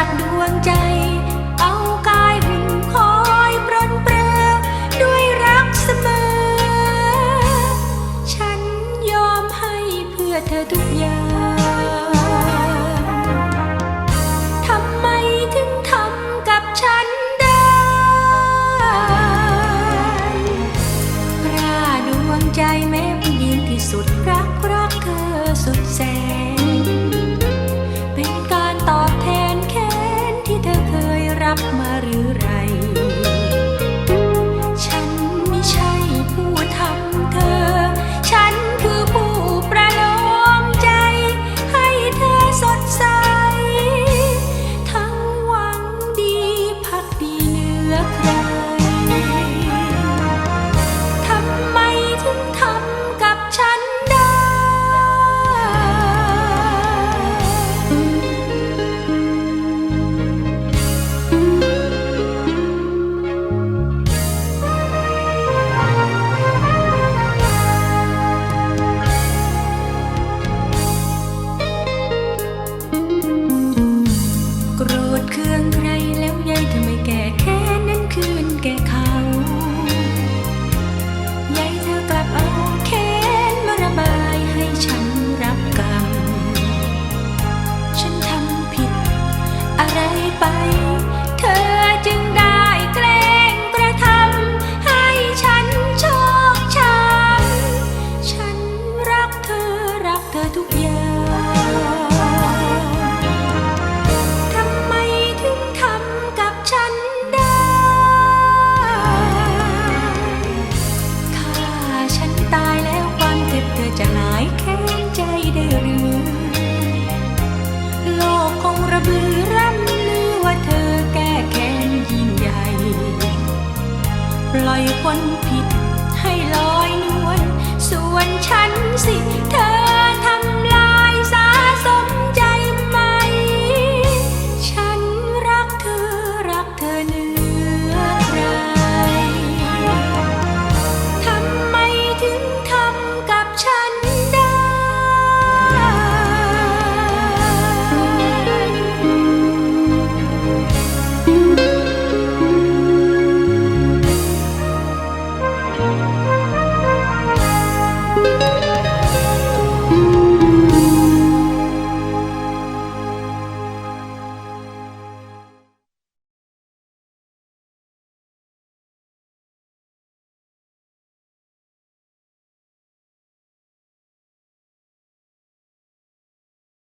ากดวงใจ จะหายแค้นใจได้หรือโลกคงระบือร่ำลือว่าเธอแก้แค้นยิ่งใหญ่ ปล่อยคนผิดให้ลอยนวลส่วนฉันสิเธอ